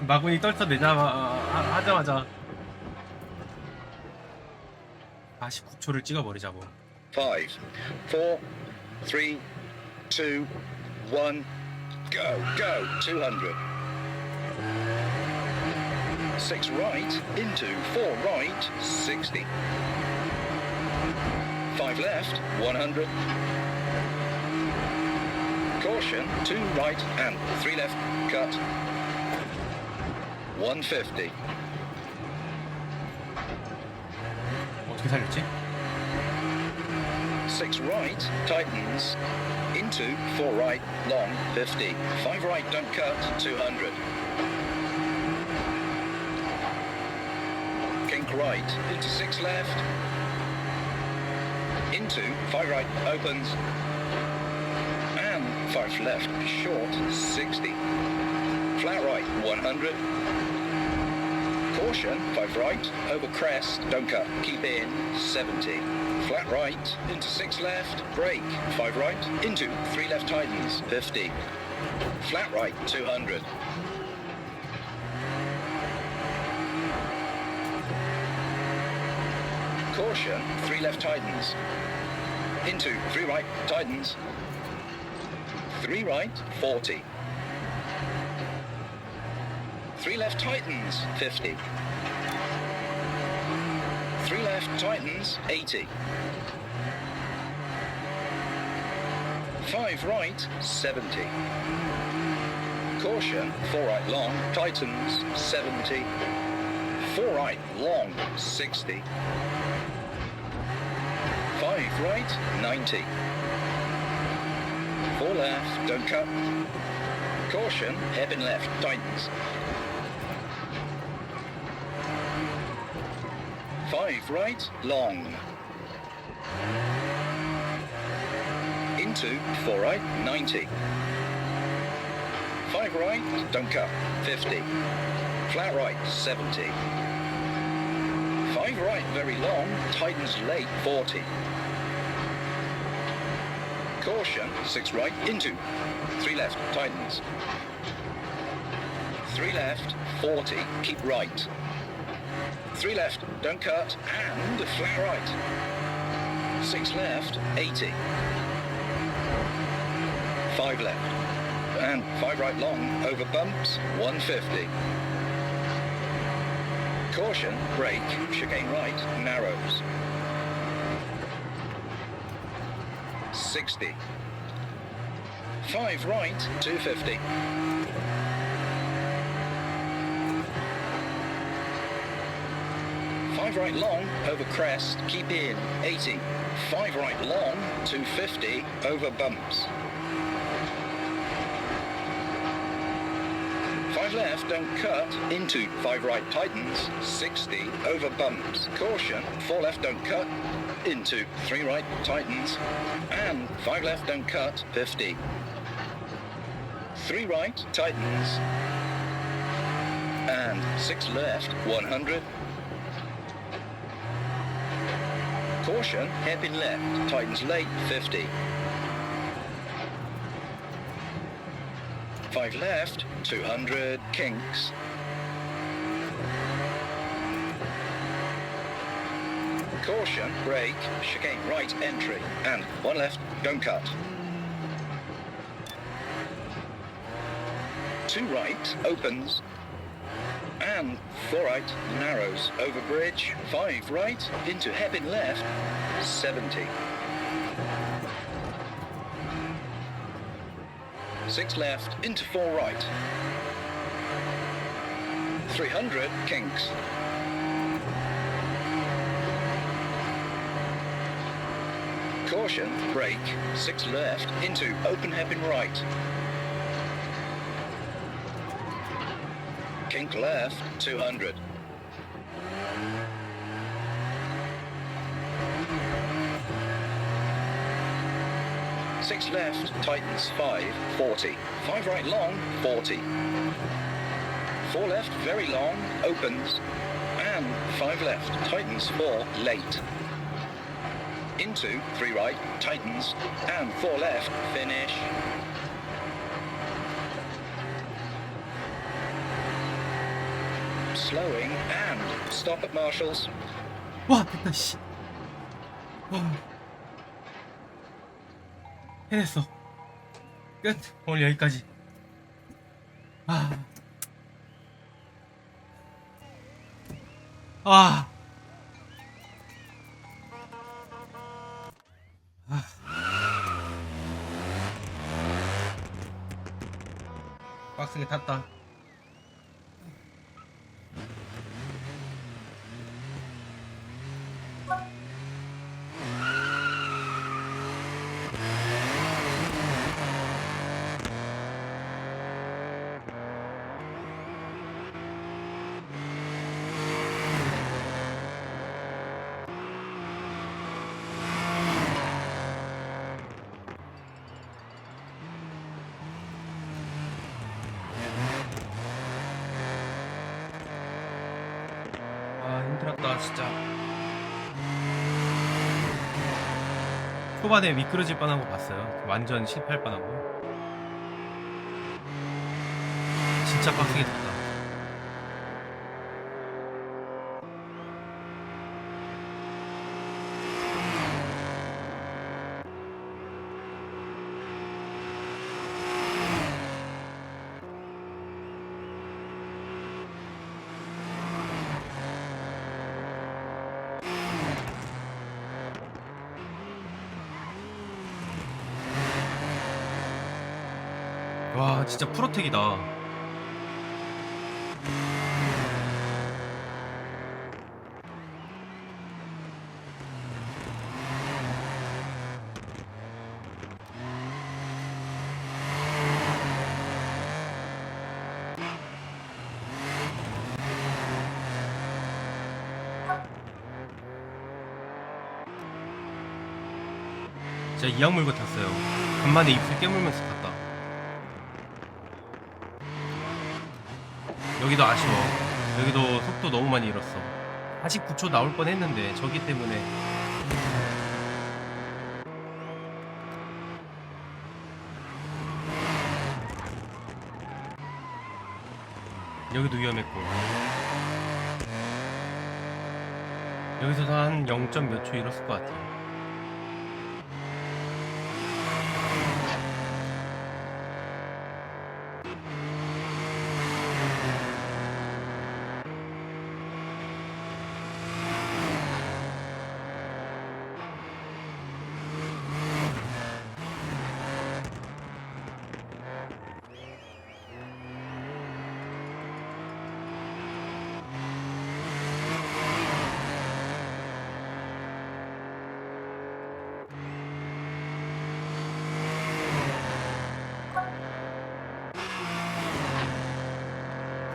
마군이 떨쳐내자 하- 하자마자 49초를 찍어버리자고 Five, four, three, two, one, go, go, 200. Six right, into four right, 60. Five left, 100. Caution, two right and three left, cut. 150. 어떻게 살렸지? Six right, tightens. Into four right, long, 50. Five right, don't cut, 200. Kink right, into six left. Into five right, opens. And five left, short, 60. Flat right, 100. Caution, five right, over crest, don't cut, keep in, 70. Flat right, into six left, brake, five right, into three left tightens, 50. Flat right, 200. Caution, three left tightens. Into three right tightens. Three right, 40. Three left Titans, 50. Three left Titans, 80. Five right, 70. Caution, four right long, Titans, 70. Four right long, 60. Five right, 90. Four left, don't cut. Caution, hairpin left, tightens. Five right, long. Into four right, 90. Five right, don't cut, 50. Flat right, 70. Five right, very long, tightens late, 40. Caution, six right, into. Three left, tightens. Three left, 40, keep right. Three left, don't cut, and flat right. Six left, 80. Five left, and five right long, over bumps, 150. Caution, brake, chicane right, narrows. 60. Five right, 250. Five right long, over crest, keep in, 80. Five right long, 250, over bumps. Five left, don't cut, into five right tightens, 60, over bumps. Caution, four left, don't cut, into three right tightens, and five left, don't cut, 50. Three right, tightens, and six left, 100. Caution, hairpin left, tightens late, 50. Five left, 200, kinks. Caution, brake, chicane right, entry, and one left, don't cut. Two right, opens, four right, narrows, over bridge, five. Right, into hairpin left, 70. Six left, into four right. 300, kinks. Caution, brake, six left, into open hairpin right. Left, 200. Six left, tightens 5, 40. Five right long, 40. Four left, very long, opens. And five left, tightens 4, late. Into three right, tightens. And four left, finish. Slowing and stop at Marshalls. 와 됐다 씨. 와. 해냈어. 끝. 오늘 여기까지. 아. 아. 아. 빡세게 탔다. 아 힘들었다 진짜. 초반에 미끄러질 뻔한 거 봤어요. 완전 실패할 뻔한 거. 진짜 빡세게 탔다 와 진짜 프로텍이다. 진짜 이악 물고 탔어요. 간만에 입술 깨물면서 탔다 여기도 아쉬워. 여기도 속도 너무 많이 잃었어. 49초 나올 뻔 했는데 저기 때문에 여기도 위험했고 여기서도 한 0. 몇 초 잃었을 것 같아.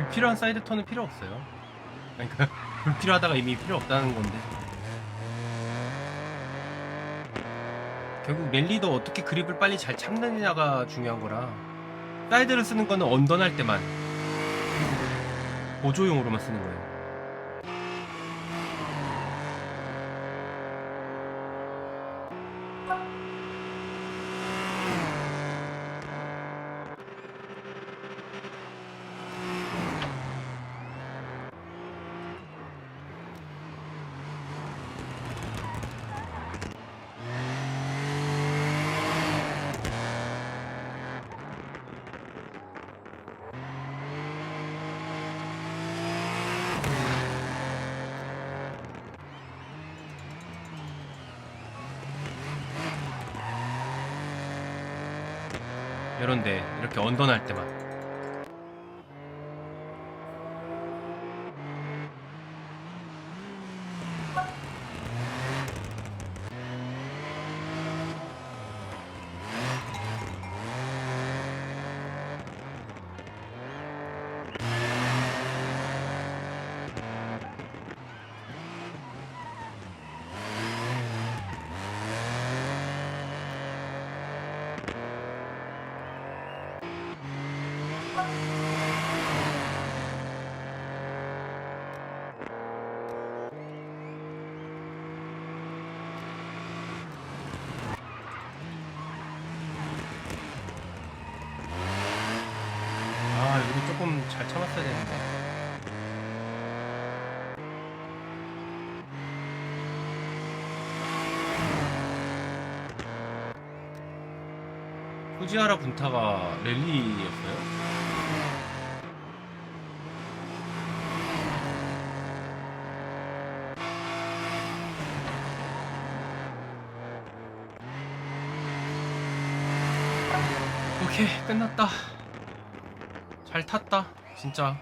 불필요한 사이드 턴은 필요 없어요. 그러니까 불필요하다가 이미 필요 없다는 건데. 결국 랠리도 어떻게 그립을 빨리 잘 참느냐가 중요한 거라. 사이드를 쓰는 거는 언던할 때만 보조용으로만 쓰는 거예요. 이런데 이렇게 언던할 때만 잘 참았어야 되는데. 후지하라 분타가 랠리였어요? 네. 오케이 끝났다 잘 탔다 진짜